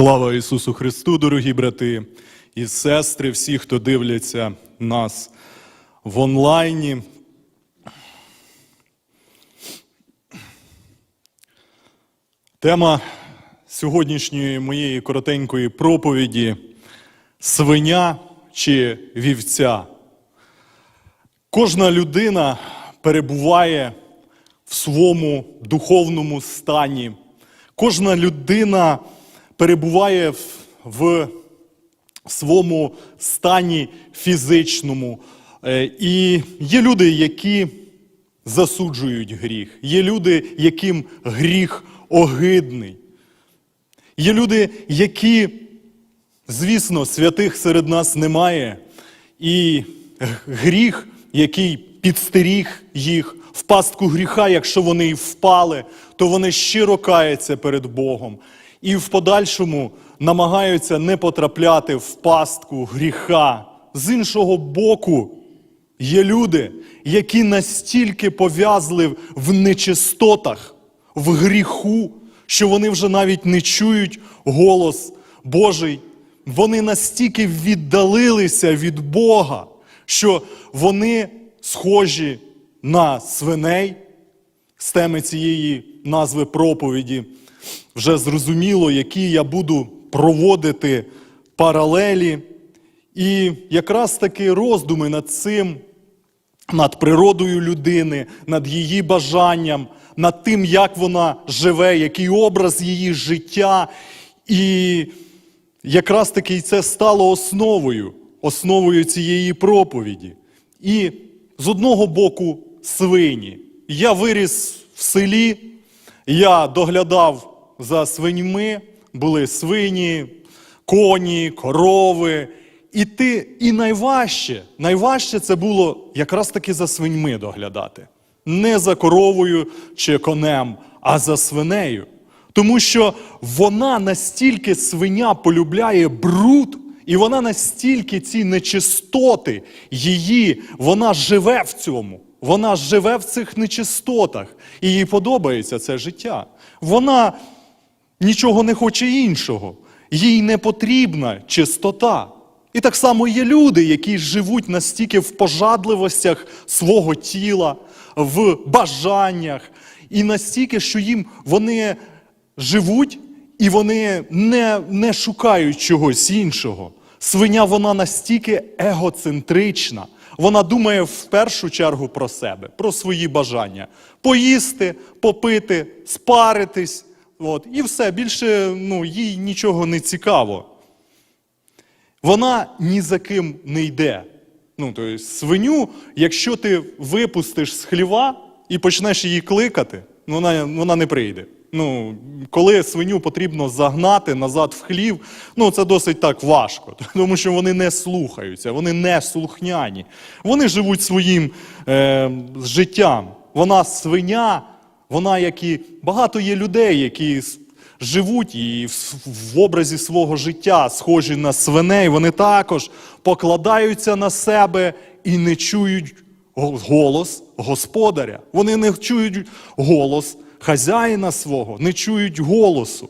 Слава Ісусу Христу, дорогі брати і сестри, всі, хто дивляться нас в онлайні. Тема сьогоднішньої моєї коротенької проповіді свиня чи вівця. Кожна людина перебуває в своєму духовному стані. Кожна людина перебуває в, в своєму стані фізичному. Е, І є люди, які засуджують гріх. Є люди, яким гріх огидний. Є люди, які, звісно, святих серед нас немає. І гріх, який підстеріг їх в пастку гріха, якщо вони й впали, то вони щиро каються перед Богом. І в подальшому намагаються не потрапляти в пастку гріха. З іншого боку, є люди, які настільки пов'язли в нечистотах, в гріху, що вони вже навіть не чують голос Божий. Вони настільки віддалилися від Бога, що вони схожі на свиней з теми цієї назви проповіді. Вже зрозуміло, які я буду проводити паралелі. І якраз таки роздуми над цим, над природою людини, над її бажанням, над тим, як вона живе, який образ її життя. І якраз таки це стало основою, основою цієї проповіді. І з одного боку свині. Я виріс в селі, я доглядав за свиньми, були свині, коні, корови. І ти, і найважче, найважче це було якраз таки за свиньми доглядати. Не за коровою чи конем, а за свинею. Тому що вона настільки свиня полюбляє бруд, і вона настільки ці нечистоти її, вона живе в цьому. Вона живе в цих нечистотах. І їй подобається це життя. Вона нічого не хоче іншого. Їй не потрібна чистота. І так само є люди, які живуть настільки в пожадливостях свого тіла, в бажаннях, і настільки, що їм вони живуть і вони не, не шукають чогось іншого. Свиня вона настільки егоцентрична. Вона думає в першу чергу про себе, про свої бажання: поїсти, попити, спаритись. От, і все, більше ну, їй нічого не цікаво. Вона ні за ким не йде. Ну, тобто, свиню, якщо ти випустиш з хліва і почнеш її кликати, ну, вона, вона не прийде. Ну, коли свиню потрібно загнати назад в хлів, ну це досить так важко, тому що вони не слухаються, вони не слухняні. Вони живуть своїм е, життям. Вона свиня, вона як і багато є людей, які живуть і в, образі свого життя, схожі на свиней, вони також покладаються на себе і не чують голос господаря. Вони не чують голос хазяїна свого, не чують голосу.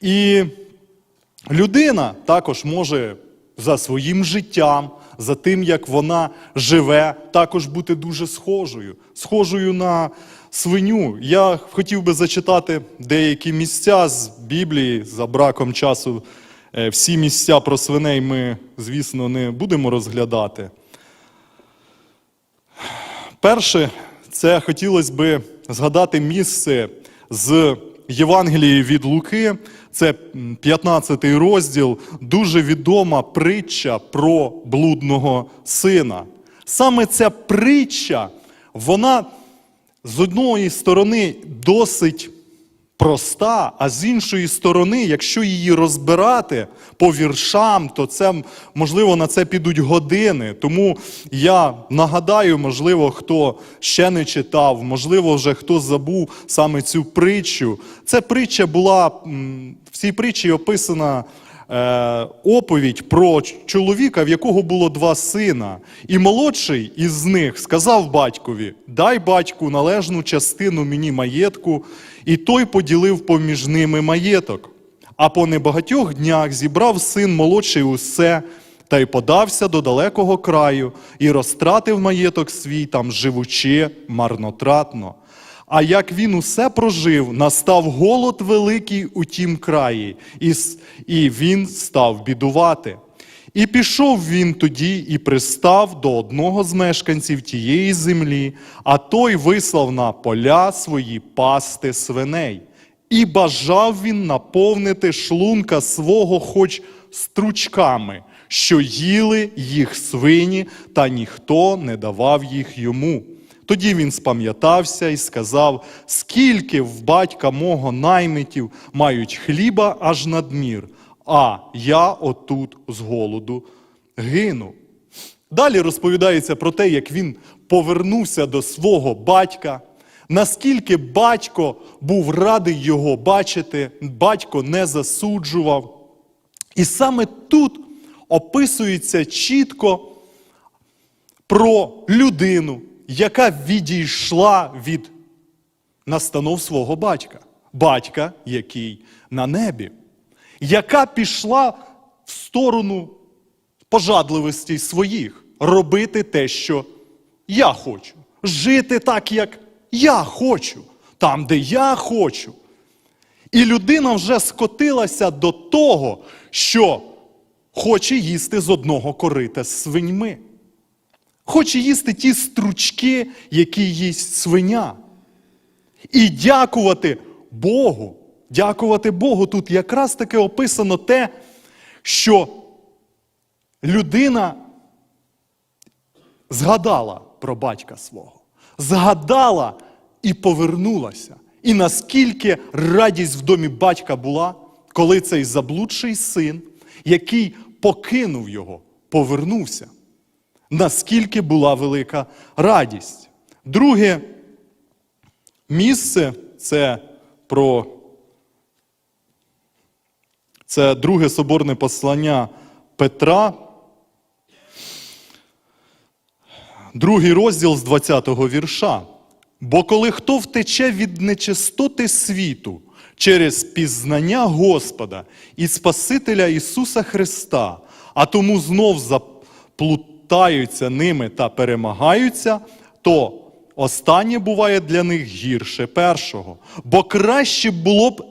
І людина також може за своїм життям, за тим, як вона живе, також бути дуже схожою, схожою на свиню. Я хотів би зачитати деякі місця з Біблії за браком часу. Е, Всі місця про свиней ми, звісно, не будемо розглядати. Перше, це хотілося би згадати місце з Євангелії від Луки, це 15 розділ, дуже відома притча про блудного сина. Саме ця притча, вона з одної сторони досить проста, а з іншої сторони, якщо її розбирати по віршам, то це можливо на це підуть години. Тому я нагадаю, можливо, хто ще не читав, можливо, вже хто забув саме цю притчу. Ця притча була в цій притчі описана. Е, оповідь про чоловіка, в якого було два сина, і молодший із них сказав батькові: Дай батьку належну частину мені маєтку, і той поділив поміж ними маєток. А по небагатьох днях зібрав син молодший усе, та й подався до далекого краю, і розтратив маєток свій там, живучи марнотратно. А як він усе прожив, настав голод великий у тім краї, і, і він став бідувати. І пішов він тоді і пристав до одного з мешканців тієї землі, а той вислав на поля свої пасти свиней. І бажав він наповнити шлунка свого хоч стручками, що їли їх свині, та ніхто не давав їх йому. Тоді він спам'ятався і сказав: скільки в батька мого наймитів мають хліба аж надмір, а я отут з голоду гину. Далі розповідається про те, як він повернувся до свого батька, наскільки батько був радий його бачити, батько не засуджував. І саме тут описується чітко про людину, яка відійшла від настанов свого батька, батька, який на небі, яка пішла в сторону пожадливостей своїх, робити те, що я хочу, жити так, як я хочу, там, де я хочу. І людина вже скотилася до того, що хоче їсти з одного корита з свиньми. Хоче їсти ті стручки, які їсть свиня. І дякувати Богу. Дякувати Богу. Тут якраз таки описано те, що людина згадала про батька свого, згадала і повернулася. І наскільки радість в домі батька була, коли цей заблудший син, який покинув його, повернувся. Наскільки була велика радість. Друге місце це про це друге соборне послання Петра, другий розділ з 20-го вірша. Бо коли хто втече від нечистоти світу через пізнання Господа і Спасителя Ісуса Христа, а тому знов заплутаються ними та перемагаються, то останнє буває для них гірше першого. Бо краще було б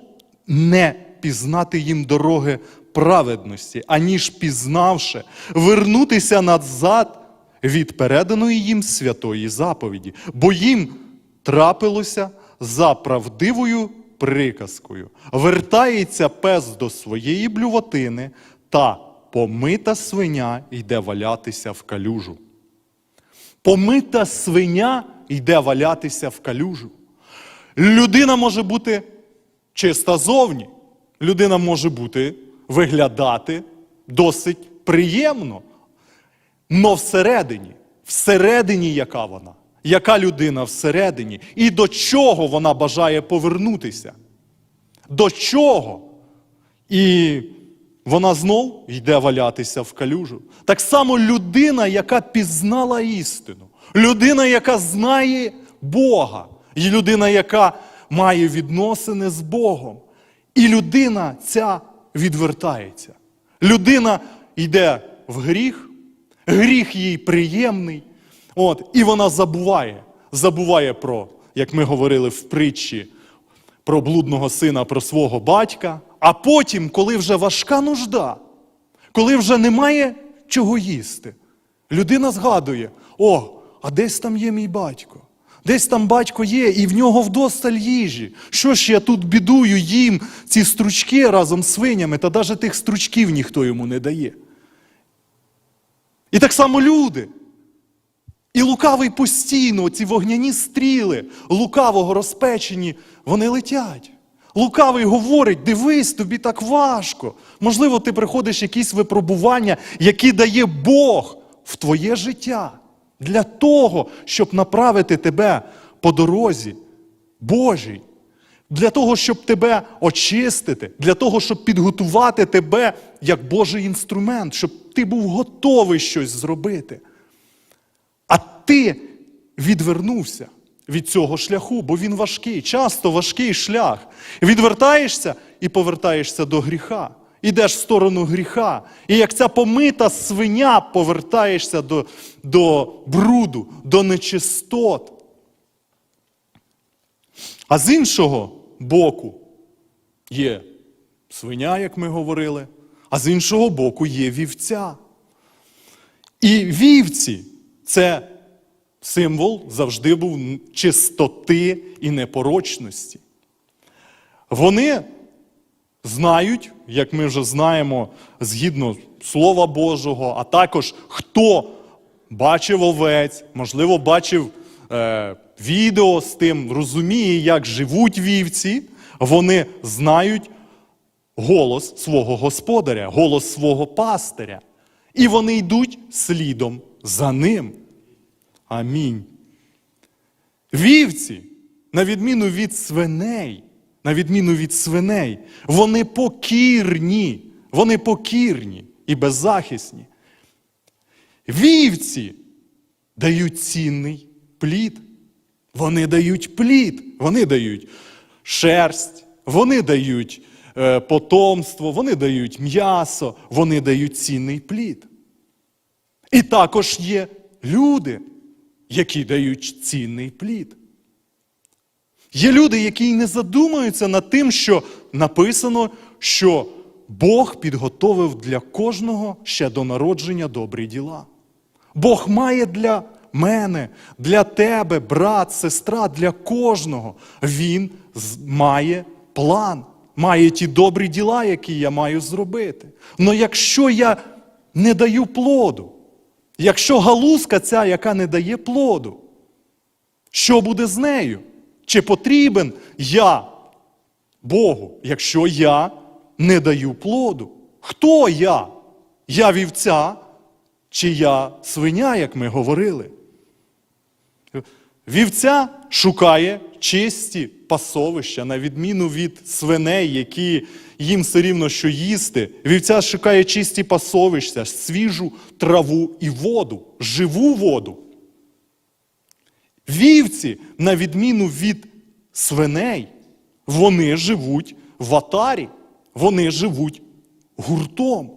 не пізнати їм дороги праведності, аніж пізнавши, вернутися назад від переданої їм святої заповіді, бо їм трапилося за правдивою приказкою. Вертається пес до своєї блювотини, та помита свиня йде валятися в калюжу. Помита свиня йде валятися в калюжу. Людина може бути чиста зовні. Людина може бути виглядати досить приємно. Но всередині, всередині яка вона? Яка людина всередині? І до чого вона бажає повернутися? До чого? І вона знов йде валятися в калюжу. Так само людина, яка пізнала істину, людина, яка знає Бога, і людина, яка має відносини з Богом. І людина ця відвертається. Людина йде в гріх, гріх їй приємний. От, і вона забуває, забуває про, як ми говорили в притчі, про блудного сина, про свого батька. А потім, коли вже важка нужда, коли вже немає чого їсти, людина згадує: о, а десь там є мій батько. Десь там батько є, і в нього вдосталь їжі. Що ж я тут бідую їм ці стручки разом з свинями, та навіть тих стручків ніхто йому не дає. І так само люди. І лукавий постійно, ці вогняні стріли, лукавого розпечені, вони летять. Лукавий говорить: дивись, тобі так важко. Можливо, ти приходиш якісь випробування, які дає Бог в твоє життя для того, щоб направити тебе по дорозі Божій. Для того, щоб тебе очистити, для того, щоб підготувати тебе як Божий інструмент, щоб ти був готовий щось зробити. А ти відвернувся від цього шляху, бо він важкий, часто важкий шлях. Відвертаєшся і повертаєшся до гріха. Ідеш в сторону гріха. І як ця помита свиня повертаєшся до, до бруду, до нечистот. А з іншого боку є свиня, як ми говорили, а з іншого боку є вівця. І вівці це символ завжди був чистоти і непорочності. Вони знають, як ми вже знаємо, згідно Слова Божого, а також хто бачив овець, можливо, бачив е, відео з тим, розуміє, як живуть вівці, вони знають голос свого господаря, голос свого пастиря. І вони йдуть слідом за ним. Амінь. Вівці, на відміну від свиней, на відміну від свиней, вони покірні, вони покірні і беззахисні. Вівці дають цінний плід. Вони дають плід, вони дають шерсть, вони дають е, потомство, вони дають м'ясо, вони дають цінний плід. І також є люди, які дають цінний плід. Є люди, які не задумуються над тим, що написано, що Бог підготовив для кожного ще до народження добрі діла. Бог має для мене, для тебе, брат, сестра, для кожного. Він має план, має ті добрі діла, які я маю зробити. Але якщо я не даю плоду, якщо галузка ця, яка не дає плоду, що буде з нею? Чи потрібен я Богу, якщо я не даю плоду? Хто я? Я вівця чи я свиня, як ми говорили? Вівця шукає чисті пасовища, на відміну від свиней, які їм все рівно що їсти. Вівця шукає чисті пасовища, свіжу траву і воду, живу воду. Вівці, на відміну від свиней, вони живуть в атарі, вони живуть гуртом.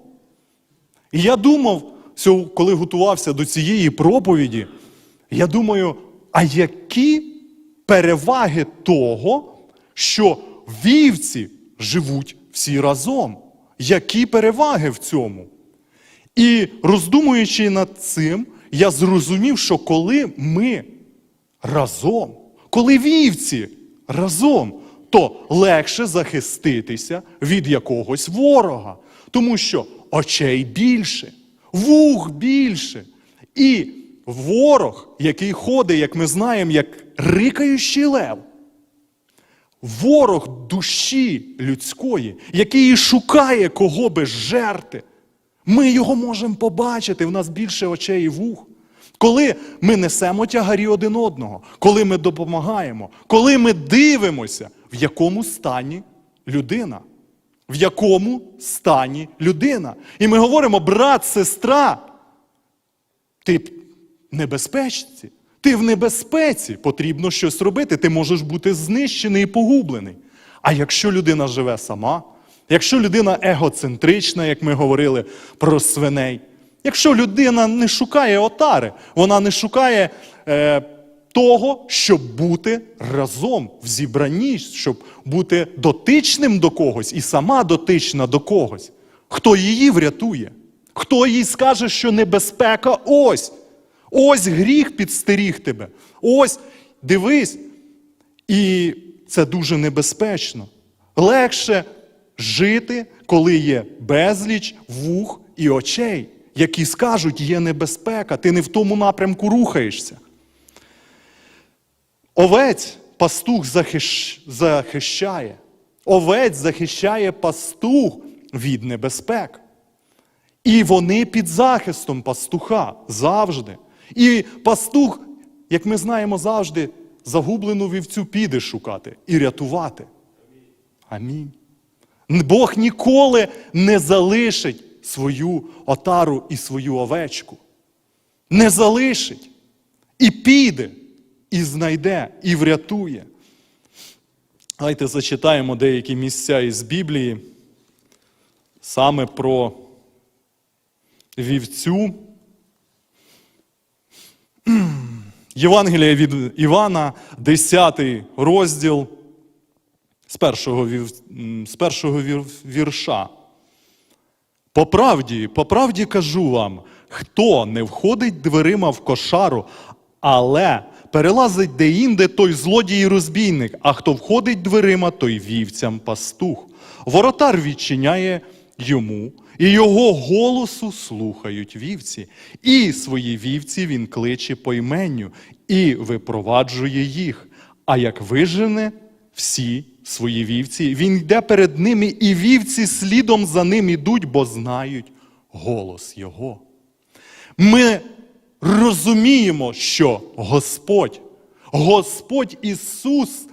І я думав, коли готувався до цієї проповіді, я думаю, а які переваги того, що вівці живуть всі разом? Які переваги в цьому? І роздумуючи над цим, я зрозумів, що коли ми разом, коли вівці разом, то легше захиститися від якогось ворога, тому що очей більше, вух більше. І ворог, який ходить, як ми знаємо, як рикаючий лев, ворог душі людської, який шукає кого би жерти. Ми його можемо побачити, в нас більше очей і вух. Коли ми несемо тягарі один одного, коли ми допомагаємо, коли ми дивимося, в якому стані людина. В якому стані людина. І ми говоримо, брат, сестра, ти небезпечці. Ти в небезпеці, потрібно щось робити, ти можеш бути знищений і погублений. А якщо людина живе сама, якщо людина егоцентрична, як ми говорили про свиней, якщо людина не шукає отари, вона не шукає е, того, щоб бути разом в зібранні, щоб бути дотичним до когось і сама дотична до когось, хто її врятує, хто їй скаже, що небезпека ось. Ось гріх підстеріг тебе. Ось дивись. І це дуже небезпечно. Легше жити, коли є безліч вух і очей, які скажуть, є небезпека, ти не в тому напрямку рухаєшся. Овець пастух захищ... захищає. Овець захищає пастух від небезпек. І вони під захистом пастуха завжди. І пастух, як ми знаємо завжди, загублену вівцю піде шукати і рятувати. Амінь. Бог ніколи не залишить свою отару і свою овечку. Не залишить. І піде, і знайде, і врятує. Давайте зачитаємо деякі місця із Біблії саме про вівцю. Євангелія від Івана, 10 розділ з першого, з першого вірша. По правді, по правді кажу вам, хто не входить дверима в кошару, але перелазить деінде, той злодій і розбійник, а хто входить дверима, той вівцям пастух. Воротар відчиняє йому, і його голосу слухають вівці. І свої вівці він кличе по іменню і випроваджує їх. А як вижене всі свої вівці, він йде перед ними, і вівці слідом за ним ідуть, бо знають голос Його. Ми розуміємо, що Господь, Господь Ісус,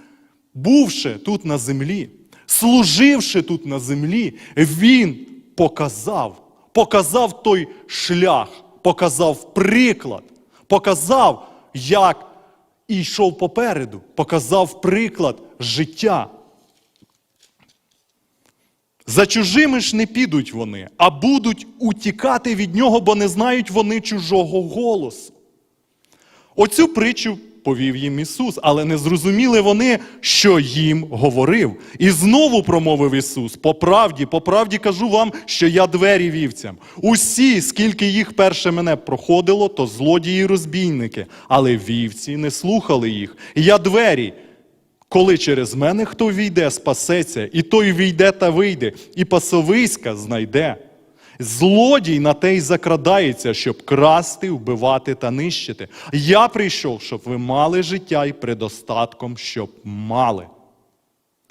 бувши тут на землі, служивши тут на землі, Він показав, показав той шлях, показав приклад, показав, як йшов попереду, показав приклад життя. За чужими ж не підуть вони, а будуть утікати від нього, бо не знають вони чужого голосу. Оцю притчу повів їм Ісус, але не зрозуміли вони, що їм говорив. І знову промовив Ісус: по правді, по правді кажу вам, що я двері вівцям. Усі, скільки їх перше мене проходило, то злодії і розбійники, але вівці не слухали їх. Я двері. Коли через мене хто війде, спасеться, і той війде та вийде, і пасовиська знайде. Злодій на те й закрадається, щоб красти, вбивати та нищити. Я прийшов, щоб ви мали життя і предостатком, щоб мали.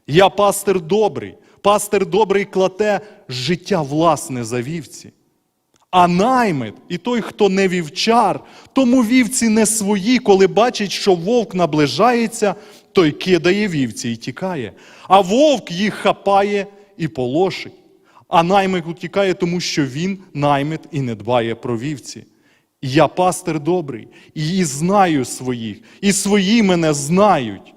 Я пастир добрий, пастир добрий клате життя власне за вівці. А наймит і той, хто не вівчар, тому вівці не свої, коли бачить, що вовк наближається, той кидає вівці і тікає. А вовк їх хапає і полошить. А наймит утікає, тому що він наймит і не дбає про вівці. Я пастир добрий, і знаю своїх, і свої мене знають.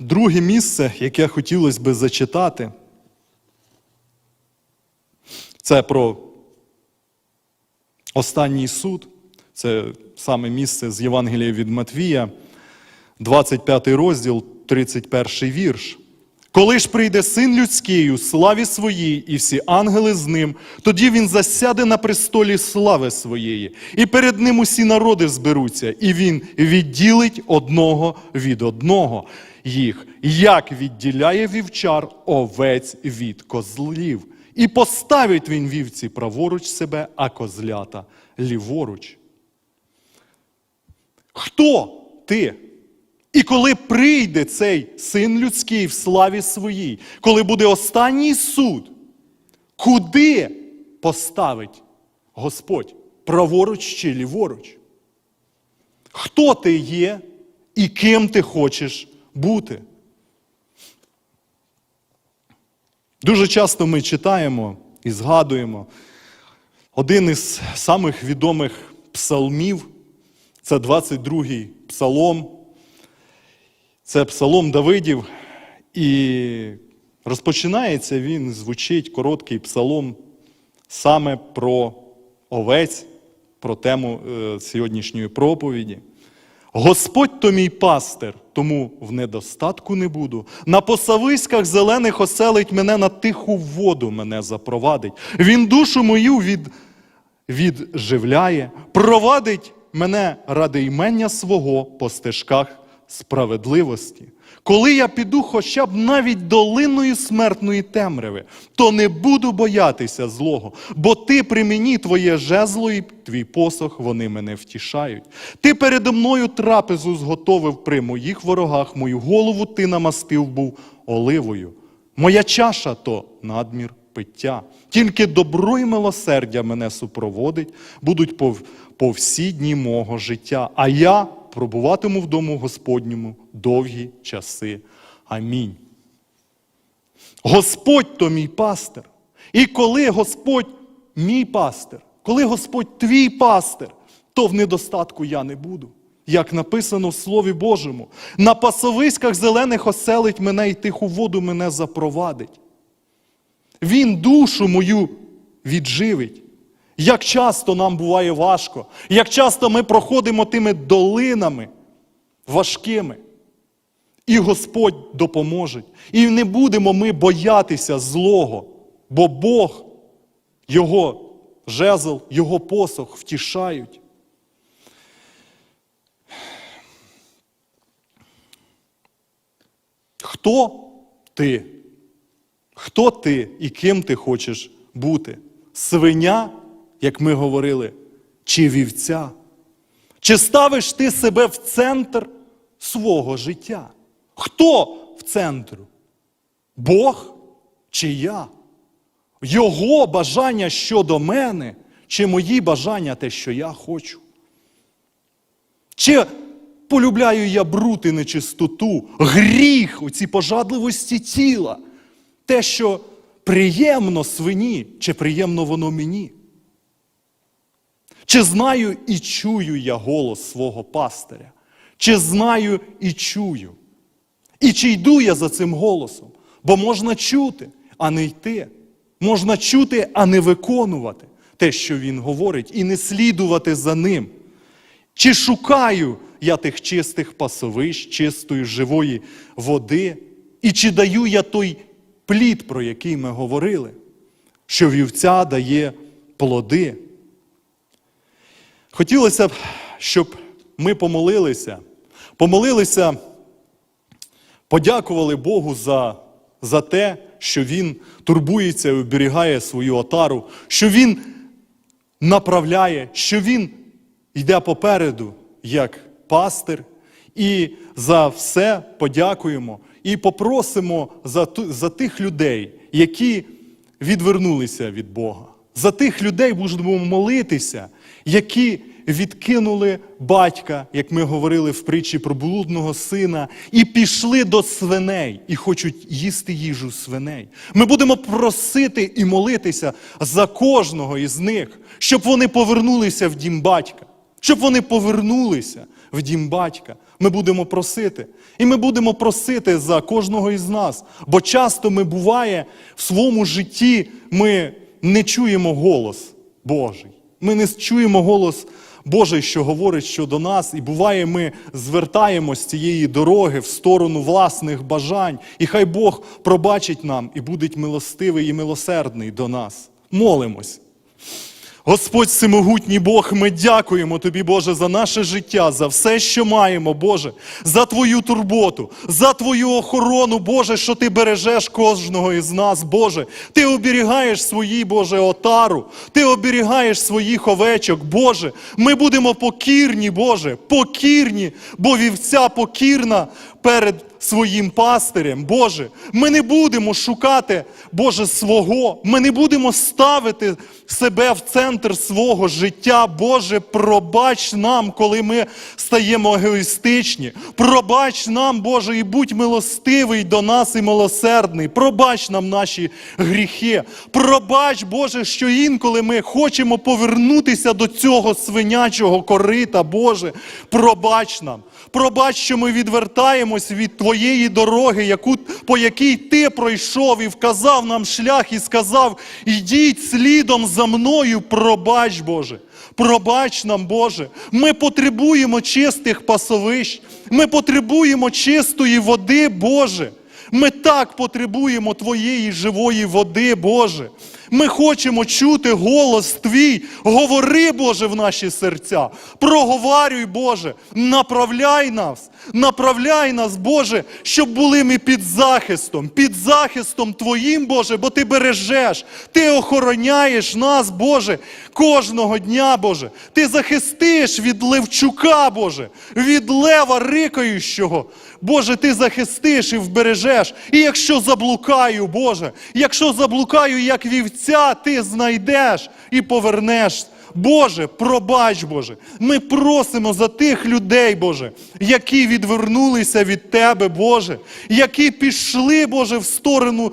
Друге місце, яке хотілося би зачитати, це про останній суд. Це саме місце з Євангелія від Матвія, 25 розділ, 31 вірш. Коли ж прийде син людський у славі своїй, і всі ангели з ним, тоді він засяде на престолі слави своєї, і перед ним усі народи зберуться, і він відділить одного від одного їх, як відділяє вівчар овець від козлів. І поставить він вівці праворуч себе, а козлята ліворуч. Хто ти? І коли прийде цей син людський в славі своїй, коли буде останній суд, куди поставить Господь? Праворуч чи ліворуч? Хто ти є і ким ти хочеш бути? Дуже часто ми читаємо і згадуємо один із самих відомих псалмів це 22-й псалом. Це псалом Давидів. І розпочинається він, звучить короткий псалом саме про овець, про тему е, сьогоднішньої проповіді. Господь то мій пастир, тому в недостатку не буду. На посависьках зелених оселить мене на тиху воду мене запровадить. Він душу мою від, відживляє, провадить мене ради імення свого по стежках справедливості. Коли я піду хоча б навіть долиною смертної темряви, то не буду боятися злого, бо ти при мені твоє жезло і твій посох, вони мене втішають. Ти передо мною трапезу зготовив при моїх ворогах, мою голову ти намастив був оливою. Моя чаша то надмір пиття. Тільки добро і милосердя мене супроводить, будуть по, по всі дні мого життя, а я пробуватиму в дому Господньому довгі часи. Амінь. Господь то мій пастир. І коли Господь мій пастир, коли Господь твій пастир, то в недостатку я не буду. як написано в Слові Божому. На пасовиськах зелених оселить мене і тиху воду мене запровадить. Він душу мою відживить. Як часто нам буває важко, як часто ми проходимо тими долинами важкими. І Господь допоможе. І не будемо ми боятися злого, бо Бог, Його жезл, Його посох втішають. Хто ти? Хто ти і ким ти хочеш бути? Свиня, як ми говорили, чи вівця? Чи ставиш ти себе в центр свого життя? Хто в центру? Бог чи я? Його бажання щодо мене, чи мої бажання те, що я хочу? Чи полюбляю я бруд і нечистоту, гріх, у цій пожадливості тіла, те, що приємно свині, чи приємно воно мені? Чи знаю і чую я голос свого пастиря? Чи знаю і чую? І чи йду я за цим голосом? Бо можна чути, а не йти. Можна чути, а не виконувати те, що він говорить, і не слідувати за ним. Чи шукаю я тих чистих пасовищ, чистої живої води, і чи даю я той плід, про який ми говорили, що вівця дає плоди? Хотілося б, щоб ми помолилися, помолилися, подякували Богу за, за те, що Він турбується і оберігає свою отару, що Він направляє, що Він йде попереду як пастир. І за все подякуємо і попросимо за, за тих людей, які відвернулися від Бога. За тих людей будемо молитися, які відкинули батька, як ми говорили в притчі про блудного сина, і пішли до свиней і хочуть їсти їжу свиней. Ми будемо просити і молитися за кожного із них, щоб вони повернулися в дім батька, щоб вони повернулися в дім батька. Ми будемо просити. І ми будемо просити за кожного із нас. Бо часто ми буває в своєму житті ми не чуємо голос Божий. Ми не чуємо голос Божий, що говорить щодо нас, і буває, ми звертаємось з цієї дороги в сторону власних бажань. І хай Бог пробачить нам і буде милостивий і милосердний до нас. Молимось. Господь всемогутній Бог, ми дякуємо Тобі, Боже, за наше життя, за все, що маємо, Боже, за Твою турботу, за Твою охорону, Боже, що Ти бережеш кожного із нас, Боже. Ти оберігаєш свої, Боже, отару, Ти оберігаєш своїх овечок, Боже. Ми будемо покірні, Боже, покірні, бо вівця покірна перед своїм пастирем, Боже. Ми не будемо шукати, Боже, свого. Ми не будемо ставити себе в центр свого життя. Боже, пробач нам, коли ми стаємо егоїстичні. Пробач нам, Боже, і будь милостивий до нас і милосердний. Пробач нам наші гріхи. Пробач, Боже, що інколи ми хочемо повернутися до цього свинячого корита, Боже. Пробач нам. Пробач, що ми відвертаємось від Твоєї дороги, яку, по якій Ти пройшов і вказав нам шлях, і сказав: йдіть слідом за мною, пробач, Боже. Пробач нам, Боже. Ми потребуємо чистих пасовищ, ми потребуємо чистої води, Боже. Ми так потребуємо Твоєї живої води, Боже. Ми хочемо чути голос Твій. Говори, Боже, в наші серця. Проговарюй, Боже, направляй нас, направляй нас, Боже, щоб були ми під захистом, під захистом Твоїм, Боже, бо Ти бережеш, Ти охороняєш нас, Боже, кожного дня, Боже. Ти захистиш від Левчука, Боже, від лева рикаючого. Боже, ти захистиш і вбережеш. І якщо заблукаю, Боже, якщо заблукаю, як вівця, ти знайдеш і повернеш. Боже, пробач, Боже. Ми просимо за тих людей, Боже, які відвернулися від Тебе, Боже, які пішли, Боже, в сторону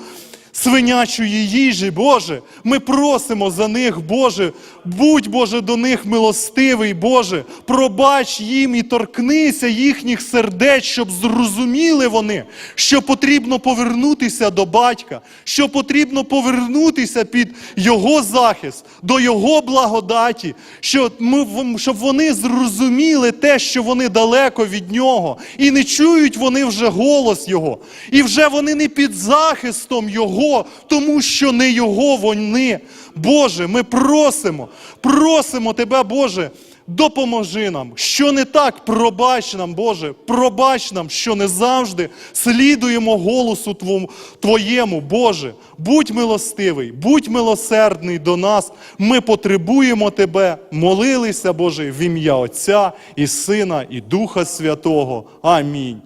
свинячої їжі, Боже. Ми просимо за них, Боже. Будь, Боже, до них милостивий, Боже. Пробач їм і торкнися їхніх сердець, щоб зрозуміли вони, що потрібно повернутися до батька, що потрібно повернутися під Його захист, до Його благодаті, щоб вони зрозуміли те, що вони далеко від Нього, і не чують вони вже голос Його, і вже вони не під захистом Його, тому що не Його вони. Боже, ми просимо, просимо Тебе, Боже. Допоможи нам, що не так, пробач нам, Боже, пробач нам, що не завжди слідуємо голосу Твоєму, Боже. Будь милостивий, будь милосердний до нас. Ми потребуємо Тебе. Молилися, Боже, в ім'я Отця і Сина, і Духа Святого. Амінь.